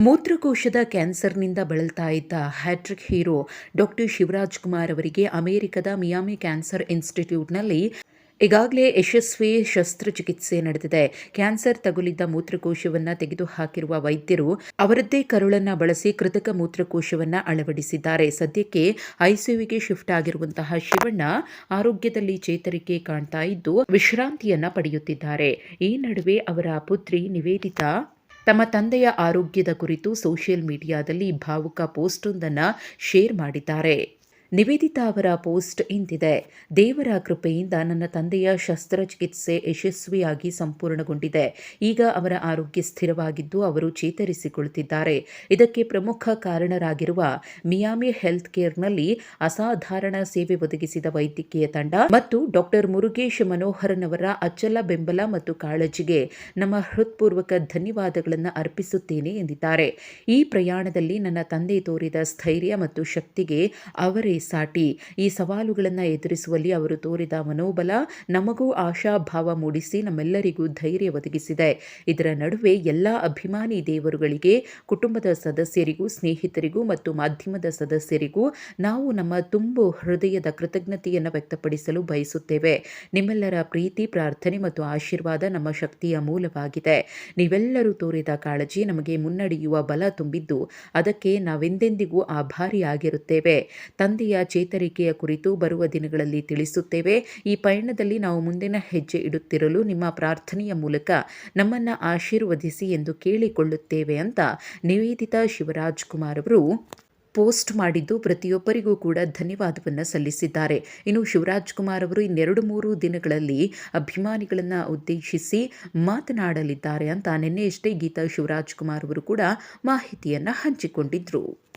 ಮೂತ್ರಕೋಶದ ಕ್ಯಾನ್ಸರ್ನಿಂದ ಬಳಲ್ತಾ ಇದ್ದ hattrick hero doctor Shivaraj Kumar ಅವರಿಗೆ ಅಮೆರಿಕದ ಮಿಯಾಮಿ ಕ್ಯಾನ್ಸರ್ ಇನ್ಸ್ಟಿಟ್ಯೂಟ್ನಲ್ಲಿ ಈಗಾಗಲೇ ಯಶಸ್ವಿ ಶಸ್ತ್ರಚಿಕಿತ್ಸೆ ನಡೆದಿದೆ. ಕ್ಯಾನ್ಸರ್ ತಗುಲಿದ್ದ ಮೂತ್ರಕೋಶವನ್ನು ತೆಗೆದುಹಾಕಿರುವ ವೈದ್ಯರು ಅವರದ್ದೇ ಕರುಳನ್ನ ಬಳಸಿ ಕೃತಕ ಮೂತ್ರಕೋಶವನ್ನು ಅಳವಡಿಸಿದ್ದಾರೆ. ಸದ್ಯಕ್ಕೆ ಐಸಿಯುಗೆ ಶಿಫ್ಟ್ ಆಗಿರುವಂತಹ ಶಿವಣ್ಣ ಆರೋಗ್ಯದಲ್ಲಿ ಚೇತರಿಕೆ ಕಾಣ್ತಾ ಇದ್ದು ವಿಶ್ರಾಂತಿಯನ್ನ ಪಡೆಯುತ್ತಿದ್ದಾರೆ. ಈ ನಡುವೆ ಅವರ ಪುತ್ರಿ ನಿವೇದಿತಾ ತಮ್ಮ ತಂದೆಯ ಆರೋಗ್ಯದ ಕುರಿತು ಸೋಷಿಯಲ್ ಮೀಡಿಯಾದಲ್ಲಿ ಭಾವುಕ ಪೋಸ್ಟೊಂದನ್ನು ಶೇರ್ ಮಾಡಿದ್ದಾರೆ. ನಿವೇದಿತಾ ಅವರ ಪೋಸ್ಟ್ ಇಂತಿದೆ. ದೇವರ ಕೃಪೆಯಿಂದ ನನ್ನ ತಂದೆಯ ಶಸ್ತ್ರಚಿಕಿತ್ಸೆ ಯಶಸ್ವಿಯಾಗಿ ಸಂಪೂರ್ಣಗೊಂಡಿದೆ. ಈಗ ಅವರ ಆರೋಗ್ಯ ಸ್ಥಿರವಾಗಿದ್ದು ಅವರು ಚೇತರಿಸಿಕೊಳ್ಳುತ್ತಿದ್ದಾರೆ ಇದಕ್ಕೆ ಪ್ರಮುಖ ಕಾರಣರಾಗಿರುವ ಮಿಯಾಮಿ ಹೆಲ್ತ್ ಕೇರ್ನಲ್ಲಿ ಅಸಾಧಾರಣ ಸೇವೆ ಒದಗಿಸಿದ ವೈದ್ಯಕೀಯ ತಂಡ ಮತ್ತು ಡಾಕ್ಟರ್ ಮುರುಗೇಶ್ ಮನೋಹರನ್ ಅವರ ಅಚ್ಚಲ ಬೆಂಬಲ ಮತ್ತು ಕಾಳಜಿಗೆ ನಮ್ಮ ಹೃತ್ಪೂರ್ವಕ ಧನ್ಯವಾದಗಳನ್ನು ಅರ್ಪಿಸುತ್ತೇನೆ ಎಂದಿದ್ದಾರೆ. ಈ ಪ್ರಯಾಣದಲ್ಲಿ ನನ್ನ ತಂದೆ ತೋರಿದ ಸ್ಥೈರ್ಯ ಮತ್ತು ಶಕ್ತಿಗೆ ಅವರೇ ಸಾಟಿ. ಈ ಸವಾಲುಗಳನ್ನು ಎದುರಿಸುವಲ್ಲಿ ಅವರು ತೋರಿದ ಮನೋಬಲ ನಮಗೂ ಆಶಾಭಾವ ಮೂಡಿಸಿ ನಮ್ಮೆಲ್ಲರಿಗೂ ಧೈರ್ಯ ಒದಗಿಸಿದೆ. ಇದರ ನಡುವೆ ಎಲ್ಲ ಅಭಿಮಾನಿ ದೇವರುಗಳಿಗೆ, ಕುಟುಂಬದ ಸದಸ್ಯರಿಗೂ, ಸ್ನೇಹಿತರಿಗೂ ಮತ್ತು ಮಾಧ್ಯಮದ ಸದಸ್ಯರಿಗೂ ನಾವು ನಮ್ಮ ತುಂಬು ಹೃದಯದ ಕೃತಜ್ಞತೆಯನ್ನು ವ್ಯಕ್ತಪಡಿಸಲು ಬಯಸುತ್ತೇವೆ. ನಿಮ್ಮೆಲ್ಲರ ಪ್ರೀತಿ, ಪ್ರಾರ್ಥನೆ ಮತ್ತು ಆಶೀರ್ವಾದ ನಮ್ಮ ಶಕ್ತಿಯ ಮೂಲವಾಗಿದೆ. ನೀವೆಲ್ಲರೂ ತೋರಿದ ಕಾಳಜಿ ನಮಗೆ ಮುನ್ನಡೆಯುವ ಬಲ ತುಂಬಿದ್ದು, ಅದಕ್ಕೆ ನಾವೆಂದೆಂದಿಗೂ ಆಭಾರಿಯಾಗಿರುತ್ತೇವೆ. ತಂದೆಯ ಚೇತರಿಕೆಯ ಕುರಿತು ಬರುವ ದಿನಗಳಲ್ಲಿ ತಿಳಿಸುತ್ತೇವೆ. ಈ ಪಯಣದಲ್ಲಿ ನಾವು ಮುಂದಿನ ಹೆಜ್ಜೆ ಇಡುತ್ತಿರಲು ನಿಮ್ಮ ಪ್ರಾರ್ಥನೆಯ ಮೂಲಕ ನಮ್ಮನ್ನು ಆಶೀರ್ವದಿಸಿ ಎಂದು ಕೇಳಿಕೊಳ್ಳುತ್ತೇವೆ ಅಂತ ನಿವೇದಿತಾ ಶಿವರಾಜ್ ಕುಮಾರ್ ಅವರು ಪೋಸ್ಟ್ ಮಾಡಿದ್ದು ಪ್ರತಿಯೊಬ್ಬರಿಗೂ ಕೂಡ ಧನ್ಯವಾದವನ್ನು ಸಲ್ಲಿಸಿದ್ದಾರೆ. ಇನ್ನು ಶಿವರಾಜ್ ಕುಮಾರ್ ಅವರು ಇನ್ನೆರಡು ಮೂರು ದಿನಗಳಲ್ಲಿ ಅಭಿಮಾನಿಗಳನ್ನು ಉದ್ದೇಶಿಸಿ ಮಾತನಾಡಲಿದ್ದಾರೆ ಅಂತ ನಿನ್ನೆಯಷ್ಟೇ ಗೀತಾ ಶಿವರಾಜ್ ಕುಮಾರ್ ಅವರು ಕೂಡ ಮಾಹಿತಿಯನ್ನು ಹಂಚಿಕೊಂಡಿದ್ರು.